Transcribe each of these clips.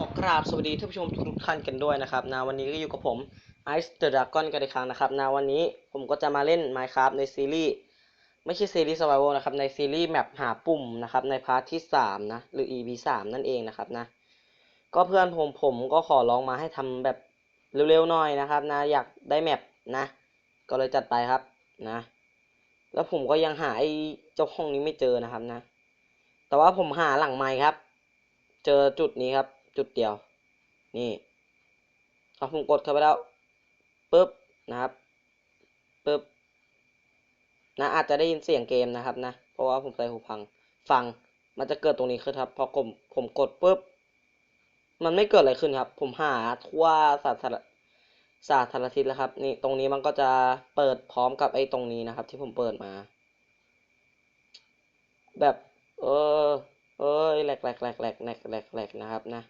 ขอกราบสวัสดีท่านผู้ชมทุกท่านกันด้วยนะครับนะวันนี้ก็อยู่กับผม Ice the Dragon กันอีกครั้งนะครับนะวันนี้ผมก็จะมาเล่น Minecraft ในซีรีส์ไม่ใช่ซีรีส์ Survival นะครับในซีรีส์แมปหาปุ่มนะครับในพาร์ทที่3นะหรือ EP 3นั่นเองนะครับนะก็เพื่อนผมผมก็ขอร้องมาให้ทำแบบเร็วๆหน่อยนะครับนะอยากได้แมปนะ ก็เลยจัดไปครับนะ แล้วผมก็ยังหาไอ้เจ้าห้องนี้ไม่เจอนะครับนะ แต่ว่าผมหาหลังไม้ครับ เจอจุดนี้ครับ จุดเดียว นี่เอาผมกดเข้าไปแล้วปุ๊บนะครับปุ๊บนะอาจจะได้ยินเสียงเกมนะครับนะ เพราะว่าผมใส่หูฟังฟังมันจะเกิดตรงนี้ขึ้นครับ พอผมผมกดปุ๊บ มันไม่เกิดอะไรขึ้นครับ ผมหาทั่วสาธารสาธารทิศแล้วครับ นี่ตรงนี้มันก็จะเปิดพร้อมกับไอ้ตรงนี้นะครับ ที่ผมเปิดมา แบบ เออ เอ้ยแหลกแหลกแหลกแหลกแหลกแหลกแหลกนะครับนะ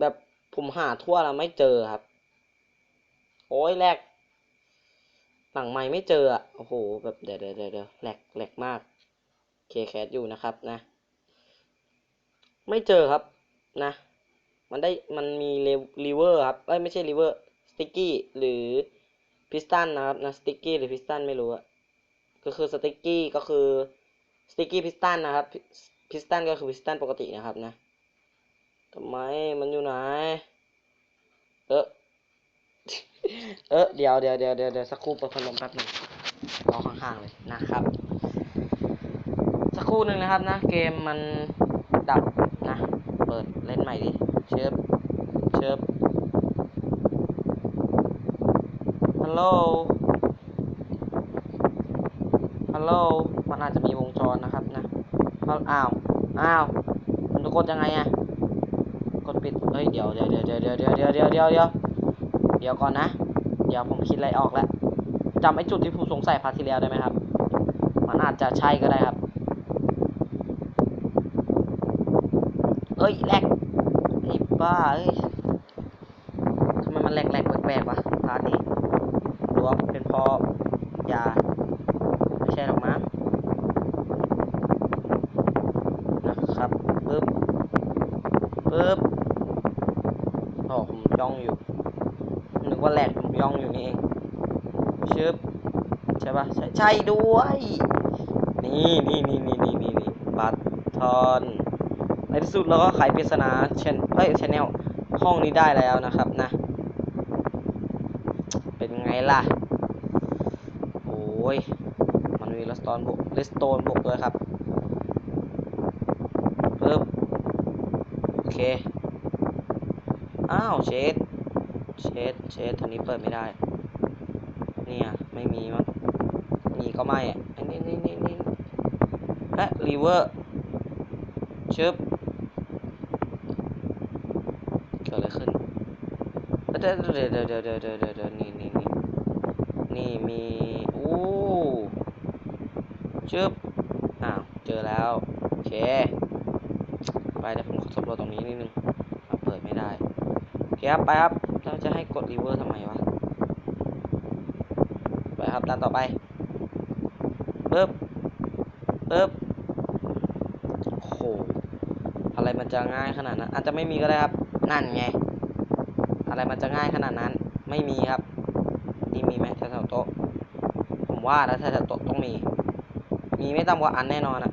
แบบผมหาทั่วแล้วไม่เจอครับ โอ้ยแหลกหลังไม้ไม่เจออะโอ้โหแบบเดี๋ยวเดี๋ยวเดี๋ยวแหลกแหลกมากเคแคสอยู่นะครับนะ ไม่เจอครับนะ มันได้มันมีรีเวอร์ครับเอ้ยไม่ใช่รีเวอร์สติกกี้หรือพิสตันนะครับนะสติกกี้หรือพิสตันไม่รู้อะก็คือสติกกี้ก็คือสติกกี้พิสตันนะครับพิสตันก็คือพิสตันปกตินะครับนะ ทำไมมันอยู่ไหน เออเออเดี๋ยวเดี๋ยวเดี๋ยวเดี๋ยวเดี๋ยวสักครู่เปิดพัดลมแป๊บหนึ่งรอข้างๆเลยนะครับ สักครู่หนึ่งนะครับนะ เกมมันดับนะ เปิดเล่นใหม่ดิเชิบเชิบฮัลโหลฮัลโหลมันอาจจะมีวงจรนะครับนะอ้าวอ้าวมันจะกดยังไงอะ กดปิดเฮ้ยเดี๋ยวเดี๋ยวเดี๋ยวเดี๋ยวเดี๋ยวเดี๋ยวเดี๋ยวเดี๋ยวเดี๋ยวเดี๋ยวก่อนนะ เดี๋ยวผมคิดอะไรออกแล้วจำไอ้จุดที่ผมสงสัยพาร์ทที่แล้วได้ไหมครับ มันอาจจะใช่ก็ได้ครับ เอ้ยแหลกไอ้บ้าเอ้ยทำไมมันแหลกแหลกแปลกๆวะพาร์ทนี้หรือว่าเป็นเพราะยาไม่ใช่หรอกมั้งนะครับปึ๊บปึ๊บโอ้ผม ย่องอยู่นึกว่าแหลกย่องอยู่นี่เองชึบใช่ปะใช่ใช่ด้วย นี่นี่นี่นี่นี่นี่นี่บัตทอนในที่สุดเราก็ไขปริศนาเชนเฮ้ยชแนลห้องนี้ได้แล้วนะครับนะ เป็นไงล่ะโอ้ยมันมีเลสโตนบวกเลสโตนบวกด้วยครับปึ๊บโอเค อ้าวเชดเชดเชดตัวนี้เปิดไม่ได้ เนี่ย ไม่มีมั้งมีก็ไม่อันนี้นี่นี่นี่และรีเวอร์ชึบเกิดอะไรขึ้นเดี๋ยวเดี๋ยวเดี๋ยวเดี๋ยวเดี๋ยวเดี๋ยวนี่นี่นี่นี่มีโอ้ชึบอ้าวเจอแล้วโอเคไปเดี๋ยวผมขอสำรวจตรงนี้นิดนึงเปิดไม่ได้ เคครับไปครับเราจะให้กดรีเวอร์ทำไมวะไปครับด้านต่อไปปึ๊บปึ๊บโอ้โหอะไรมันจะง่ายขนาดนั้น อาจจะไม่มีก็ได้ครับ นั่นไง อะไรมันจะง่ายขนาดนั้น ไม่มีครับ นี่มีไหมแถวโต๊ะ ผมว่านะแถวโต๊ะต้องมี มีไม่ต่ำกว่าอันแน่นอนอะ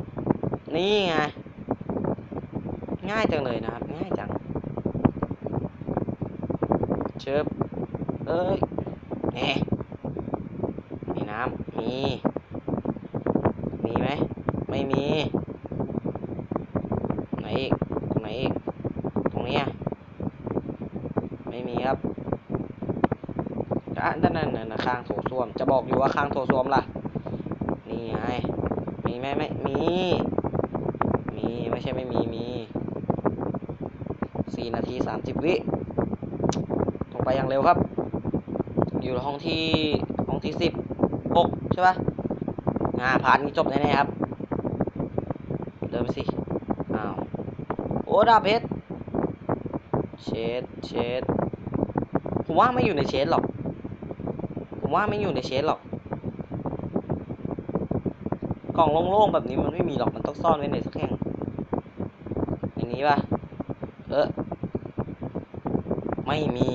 นี่ไง ง่ายจังเลยนะครับ ง่ายจัง เชิบเอ้ยแหน่มีน้ำมี มีไหม ไม่มี ไหนอีกตรงไหนอีก ตรงนี้อะไม่มีครับอะนั่นนั่นนั่นข้างโถส้วม จะบอกอยู่ว่าข้างโถส้วมล่ะ นี่ไง มีไหมไม่มี มี ไม่ใช่ไม่มี มีสี่นาทีสามสิบวิ ไปอย่างเร็วครับ อยู่ห้องที่ห้องที่สิบหกใช่ปะอ่าผ่านนี้จบแน่ๆครับ เดินไปสิ อ้าว โอ้ดาบเพชรเชดเชดผมว่าไม่อยู่ในเชดหรอก ผมว่าไม่อยู่ในเชดหรอก กล่องโล่งๆแบบนี้มันไม่มีหรอก มันต้องซ่อนไว้ในสักแห่งอย่างนี้ป่ะ เออไม่มี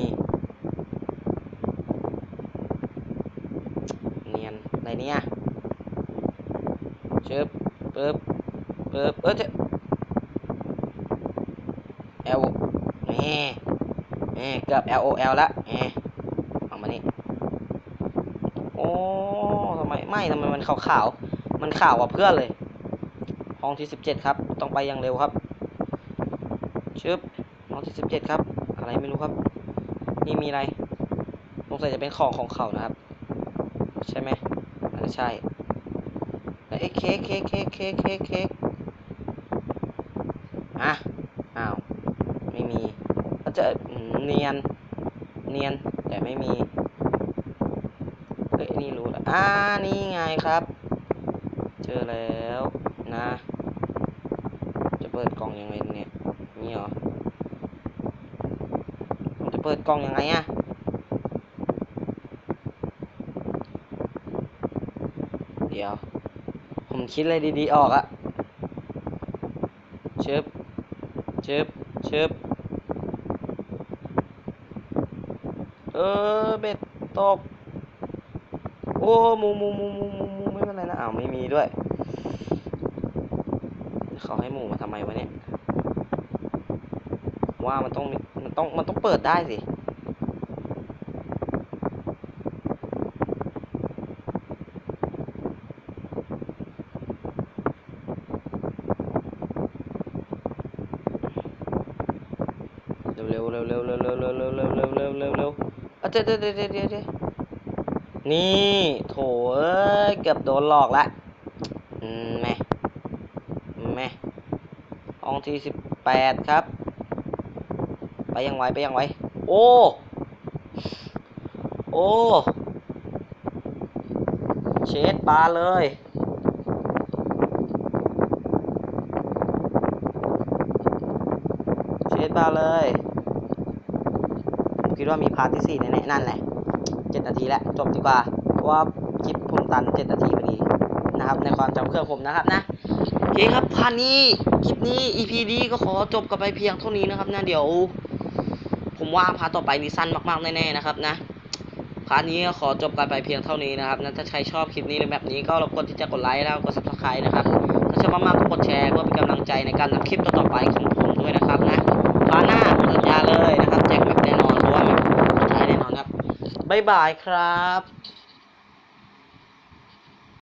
เนียนอะไรเนี่ย ชึบปึ๊บปึ๊บเออเจ๊เอลแหมแหมเกือบ L O L ละแหมเอามานี่โอ้ทำไมไม่ทำไมมันขาวขาวๆมันขาวกว่าเพื่อนเลย ห้องที่สิบเจ็ดครับ ต้องไปอย่างเร็วครับชึบห้องที่สิบเจ็ดครับ อะไรไม่รู้ครับ นี่มีอะไรสงสัยจะเป็นของของเขานะครับ ใช่ไหมน่าจะใช่ ไอ้เค้กเค้กเค้กเค้กเค้กเค้กอะอ้าวไม่มีก็จะอืมเนียนเนียนแต่ไม่มีเฮ้ยนี่รู้แล้วอ่านี่ไงครับ เจอแล้วนะ จะเปิดกล่องยังไงเนี่ยนี่เหรอจะเปิดกล่องยังไงอะเดี๋ยว ผมคิดอะไรดีๆออกอะชึบชึบชึบเออเบ็ดตก โอ้มูมูมูมูมูมูไม่เป็นไรนะอ้าวไม่มีด้วย เขาให้หมูมาทำไมวะเนี่ย ว่ามันต้องมันต้องมันต้องเปิดได้สิ เร็วเร็วเร็วเร็วเร็วเร็วเร็วเร็วเร็วเร็วเร็วเร็วอะเดี๋ยวเดี๋ยวเดี๋ยวเดี๋ยวเดี๋ยวนี่โถเอ้ยเกือบโดนหลอกละอืมแม่แม่ห้องที่สิบแปดครับ ไปยังไวไปยังไวโอ้โอ้เชดปลาเลยเชดปลาเลยผม คิดว่ามีพาร์ทที่สี่แน่ๆนั่นแหละเจ็ดนาทีแล้วจบดีกว่า เพราะว่าคลิปผมตันเจ็ดนาทีพอดีนะครับ ในความจำเครื่องผมนะครับนะโอเคครับพาร์ทนี้คลิปนี้ EP นี้ก็ขอจบกันไปเพียงเท่านี้นะครับนะเดี๋ยว ผมว่าพาร์ทต่อไปนี่สั้นมากๆแน่ๆนะครับนะพาร์ทนี้ก็ขอจบกันไปเพียงเท่านี้นะครับนะถ้าใครชอบคลิปนี้ในแบบนี้ก็รบกวนที่จะกดไลค์แล้วกด subscribe นะครับ ถ้าชอบมากๆก็กดแชร์เพื่อเป็นกำลังใจในการทำคลิปต่อๆไปของผมด้วยนะครับนะ บ๊ายบายครับ